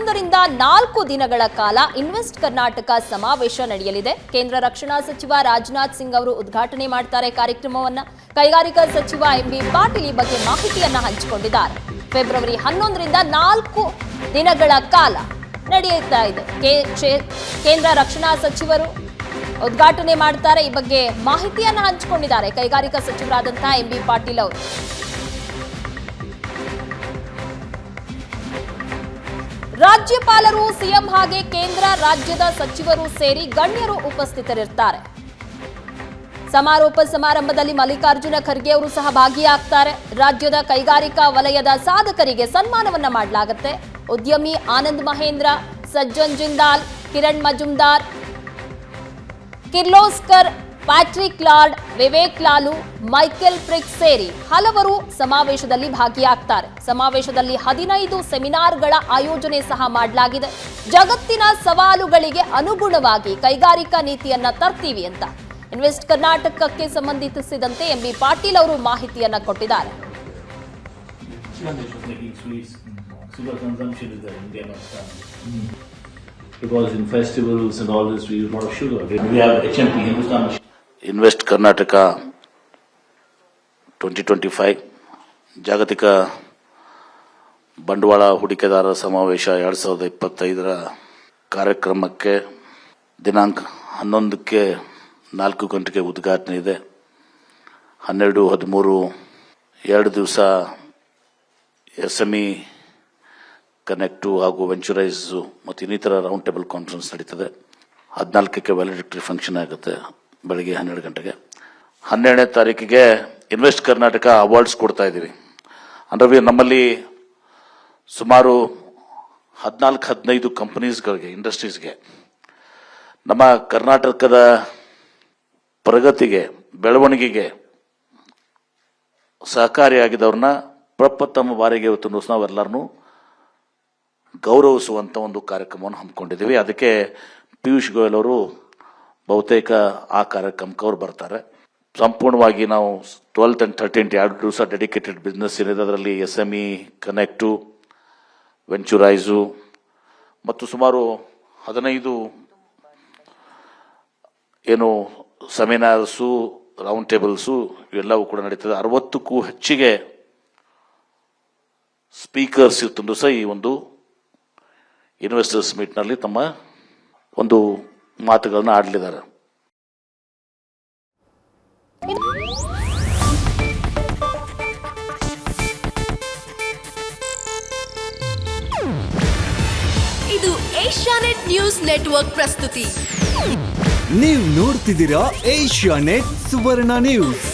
ಹನ್ನೊಂದರಿಂದ ನಾಲ್ಕು ದಿನಗಳ ಕಾಲ ಇನ್ವೆಸ್ಟ್ ಕರ್ನಾಟಕ ಸಮಾವೇಶ ನಡೆಯಲಿದೆ. ಕೇಂದ್ರ ರಕ್ಷಣಾ ಸಚಿವ ರಾಜನಾಥ್ ಸಿಂಗ್ ಅವರು ಉದ್ಘಾಟನೆ ಮಾಡ್ತಾರೆ ಕಾರ್ಯಕ್ರಮವನ್ನ. ಕೈಗಾರಿಕಾ ಸಚಿವ ಎಂಬಿ ಪಾಟೀಲ್ ಈ ಬಗ್ಗೆ ಮಾಹಿತಿಯನ್ನ ಹಂಚಿಕೊಂಡಿದ್ದಾರೆ. ಫೆಬ್ರವರಿ ಹನ್ನೊಂದರಿಂದ ನಾಲ್ಕು ದಿನಗಳ ಕಾಲ ನಡೆಯುತ್ತಾ ಇದೆ. ಕೇಂದ್ರ ರಕ್ಷಣಾ ಸಚಿವರು ಉದ್ಘಾಟನೆ ಮಾಡ್ತಾರೆ. ಈ ಬಗ್ಗೆ ಮಾಹಿತಿಯನ್ನ ಹಂಚಿಕೊಂಡಿದ್ದಾರೆ ಕೈಗಾರಿಕಾ ಸಚಿವರಾದಂತಹ ಎಂಬಿ ಪಾಟೀಲ್ ಅವರು. ರಾಜ್ಯಪಾಲರು ಸಿಎಂ ಹಾಗೆ ಕೇಂದ್ರ ರಾಜ್ಯದ ಸಚಿವರು ಸೇರಿ ಗಣ್ಯರು ಉಪಸ್ಥಿತರಿರ್ತಾರೆ. ಸಮಾರೋಪ ಸಮಾರಂಭದಲ್ಲಿ ಮಲ್ಲಿಕಾರ್ಜುನ ಖರ್ಗೆ ಅವರು ಸಹ ಭಾಗಿಯಾಗ್ತಾರೆ. ರಾಜ್ಯದ ಕೈಗಾರಿಕಾ ವಲಯದ ಸಾಧಕರಿಗೆ ಸನ್ಮಾನವನ್ನ ಮಾಡಲಾಗುತ್ತೆ. ಉದ್ಯಮಿ Anand Mahindra, Sajjan Jindal, Kiran Majumdar Kirloskar Patrick Lord Vivek Lalu Michael prick ಸೇರಿ ಹಲವರು ಸಮಾವೇಶದಲ್ಲಿ ಭಾಗಿಯಾಗ್ತಾರೆ ಸಮಾವೇಶದಲ್ಲಿ ಹದಿನೈದು ಸೆಮಿನಾರ್ಗಳ ಆಯೋಜನೆ ಸಹ ಮಾಡಲಾಗಿದೆ ಜಗತ್ತಿನ ಸವಾಲುಗಳಿಗೆ ಅನುಗುಣವಾಗಿ ಕೈಗಾರಿಕಾ ನೀತಿಯನ್ನ ತರ್ತೀವಿ ಅಂತ ಇನ್ವೆಸ್ಟ್ ಕರ್ನಾಟಕಕ್ಕೆ ಸಂಬಂಧಿಸಿದಂತೆ ಎಂಬಿ ಪಾಟೀಲ್ ಅವರು ಮಾಹಿತಿಯನ್ನ ಕೊಟ್ಟಿದ್ದಾರೆ. Because in festivals and all this, we use a lot of sugar. We have HMP, Hindustan invest Karnataka twenty twenty five ಜಾಗತಿಕ ಬಂಡವಾಳ ಹೂಡಿಕೆದಾರರ ಸಮಾವೇಶ ಎರಡು ಸಾವಿರದ ಇಪ್ಪತ್ತೈದರ ಕಾರ್ಯಕ್ರಮಕ್ಕೆ ದಿನಾಂಕ ಹನ್ನೊಂದಕ್ಕೆ ನಾಲ್ಕು ಗಂಟೆಗೆ ಉದ್ಘಾಟನೆ ಇದೆ. ಹನ್ನೆರಡು, ಹದಿಮೂರು, ಎರಡು ದಿವಸ ಎಸ್ ಎಂ ಇ ಕನೆಕ್ಟು ಹಾಗೂ ವೆಂಚುರೈಸು ಮತ್ತು ಇನ್ನಿತರ ರೌಂಡ್ ಟೇಬಲ್ ಕಾನ್ಫರೆನ್ಸ್ ನಡೀತದೆ. ಹದಿನಾಲ್ಕಕ್ಕೆ ವ್ಯಾಲಿಡಿಕ್ಟರಿ ಫಂಕ್ಷನ್ ಆಗುತ್ತೆ. ಬೆಳಗ್ಗೆ ಹನ್ನೆರಡು ಗಂಟೆಗೆ. ಹನ್ನೆರಡನೇ ತಾರೀಕಿಗೆ ಇನ್ವೆಸ್ಟ್ ಕರ್ನಾಟಕ ಅವಾರ್ಡ್ಸ್ ಕೊಡ್ತಾ ಇದ್ದೀವಿ. ಅಂದ್ರೆ ನಮ್ಮಲ್ಲಿ ಸುಮಾರು ಹದಿನಾಲ್ಕು, ಹದಿನೈದು ಕಂಪನೀಸ್ಗಳಿಗೆ ಇಂಡಸ್ಟ್ರೀಸ್ಗೆ ನಮ್ಮ ಕರ್ನಾಟಕದ ಪ್ರಗತಿಗೆ, ಬೆಳವಣಿಗೆಗೆ ಸಹಕಾರಿಯಾಗಿದ್ದವ್ರನ್ನ ಪ್ರಪ್ರಥಮ ಬಾರಿಗೆ ಇವತ್ತು ನಾವೆಲ್ಲರನ್ನೂ ಗೌರವಿಸುವಂತ ಒಂದು ಕಾರ್ಯಕ್ರಮವನ್ನು ಹಮ್ಮಿಕೊಂಡಿದ್ದೀವಿ. ಅದಕ್ಕೆ ಪಿಯೂಷ್ ಗೋಯಲ್ ಅವರು ಬಹುತೇಕ ಆ ಕಾರ್ಯಕ್ರಮಕ್ಕೆ ಅವ್ರು ಬರ್ತಾರೆ. ಸಂಪೂರ್ಣವಾಗಿ ನಾವು ಟ್ವೆಲ್ತ್ ಅಂಡ್ ಥರ್ಟೀನ್ತ್ ಎರಡು ದಿವಸ ಡೆಡಿಕೇಟೆಡ್ ಬಿಸ್ನೆಸ್ ಏನಿದೆ, ಅದರಲ್ಲಿ S M E connect venturise ಮತ್ತು ಸುಮಾರು ಹದಿನೈದು ಏನು ಸೆಮಿನಾರ್ಸು ರೌಂಡ್ ಟೇಬಲ್ಸು ಇವೆಲ್ಲವೂ ಕೂಡ ನಡೀತದೆ. ಅರವತ್ತಕ್ಕೂ ಹೆಚ್ಚಿಗೆ ಸ್ಪೀಕರ್ಸ್ ಇರ್ತಂದು ಸಹ ಈ ಒಂದು ಇನ್ವೆಸ್ಟರ್ಸ್ ಮೀಟ್ನಲ್ಲಿ ತಮ್ಮ ಒಂದು ಮಾತುಗಳನ್ನ ಆಡಲಿದ್ದಾರೆ ಇದು ಏಷ್ಯಾನೆಟ್ ನ್ಯೂಸ್ ನೆಟ್ವರ್ಕ್ ಪ್ರಸ್ತುತಿ. ನೀವು ನೋಡ್ತಿದ್ದೀರಾ ಏಷ್ಯಾನೆಟ್ ಸುವರ್ಣ ನ್ಯೂಸ್.